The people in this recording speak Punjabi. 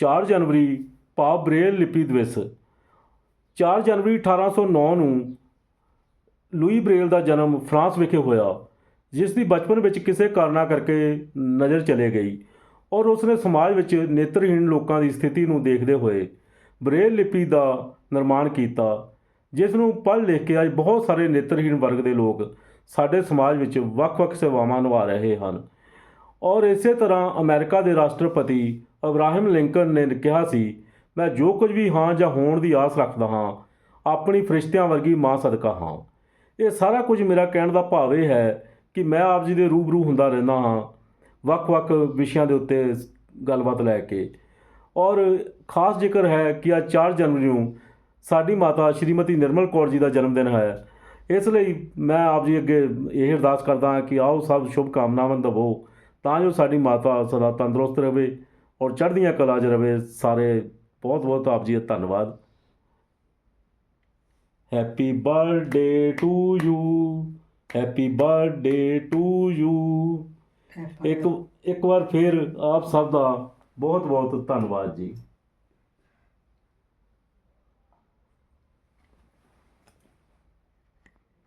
4 ਜਨਵਰੀ ਭਾਵ ਬ੍ਰੇਲ ਲਿਪੀ ਦਿਵਸ। 4 ਜਨਵਰੀ 1809 ਨੂੰ ਲੂਈ ਬ੍ਰੇਲ ਦਾ ਜਨਮ ਫਰਾਂਸ ਵਿਖੇ ਹੋਇਆ, ਜਿਸ ਦੀ ਬਚਪਨ ਵਿੱਚ ਕਿਸੇ ਕਾਰਨਾਂ ਕਰਕੇ ਨਜ਼ਰ ਚਲੇ ਗਈ ਔਰ ਉਸਨੇ ਸਮਾਜ ਵਿੱਚ ਨੇਤਰਹੀਣ ਲੋਕਾਂ ਦੀ ਸਥਿਤੀ ਨੂੰ ਦੇਖਦੇ ਹੋਏ ਬ੍ਰੇਲ ਲਿਪੀ ਦਾ ਨਿਰਮਾਣ ਕੀਤਾ, ਜਿਸ ਨੂੰ ਪੜ੍ਹ ਲਿਖ ਕੇ ਅੱਜ ਬਹੁਤ ਸਾਰੇ ਨੇਤਰਹੀਣ ਵਰਗ ਦੇ ਲੋਕ ਸਾਡੇ ਸਮਾਜ ਵਿੱਚ ਵੱਖ-ਵੱਖ ਸੇਵਾਵਾਂ ਨਿਭਾ ਰਹੇ ਹਨ। ਔਰ ਇਸੇ ਤਰ੍ਹਾਂ ਅਮਰੀਕਾ ਦੇ ਰਾਸ਼ਟਰਪਤੀ ਅਬਰਾਹਮ ਲਿੰਕਨ ਨੇ ਕਿਹਾ ਸੀ, ਮੈਂ ਜੋ ਕੁਝ ਵੀ ਹਾਂ ਜਾਂ ਹੋਣ ਦੀ ਆਸ ਰੱਖਦਾ ਹਾਂ, ਆਪਣੀ ਫਰਿਸ਼ਤਿਆਂ ਵਰਗੀ ਮਾਂ ਸਦਕਾ ਹਾਂ। ਇਹ ਸਾਰਾ ਕੁਝ ਮੇਰਾ ਕਹਿਣ ਦਾ ਭਾਵ ਇਹ ਹੈ ਕਿ ਮੈਂ ਆਪ ਜੀ ਦੇ ਰੂਬਰੂ ਹੁੰਦਾ ਰਹਿੰਦਾ ਹਾਂ, ਵੱਖ-ਵੱਖ ਵਿਸ਼ਿਆਂ ਦੇ ਉੱਤੇ ਗੱਲਬਾਤ ਲੈ ਕੇ। ਔਰ ਖਾਸ ਜ਼ਿਕਰ ਹੈ ਕਿ ਅੱਜ 4 ਜਨਵਰੀ ਨੂੰ ਸਾਡੀ ਮਾਤਾ ਸ਼੍ਰੀਮਤੀ ਨਿਰਮਲ ਕੌਰ ਜੀ ਦਾ ਜਨਮ ਦਿਨ ਹੈ। ਇਸ ਲਈ ਮੈਂ ਆਪ ਜੀ ਅੱਗੇ ਇਹ ਅਰਦਾਸ ਕਰਦਾ ਹਾਂ ਕਿ ਆਓ ਸਭ ਸ਼ੁਭ ਕਾਮਨਾਵਾਂ ਦਵੋ। ਤਾਂ ਜੋ ਸਾਡੀ ਮਾਤਾ ਸਦਾ ਤੰਦਰੁਸਤ ਰਹੇ ਔਰ ਚੜ੍ਹਦੀਆਂ ਕਲਾ 'ਚ ਰਹੇ ਸਾਰੇ ਬਹੁਤ ਬਹੁਤ ਆਪ ਜੀ ਦਾ ਧੰਨਵਾਦ। Happy birthday to you happy birthday to you ਇੱਕ ਇੱਕ ਵਾਰ ਫਿਰ ਆਪ ਸਭ ਦਾ ਬਹੁਤ ਬਹੁਤ ਧੰਨਵਾਦ ਜੀ।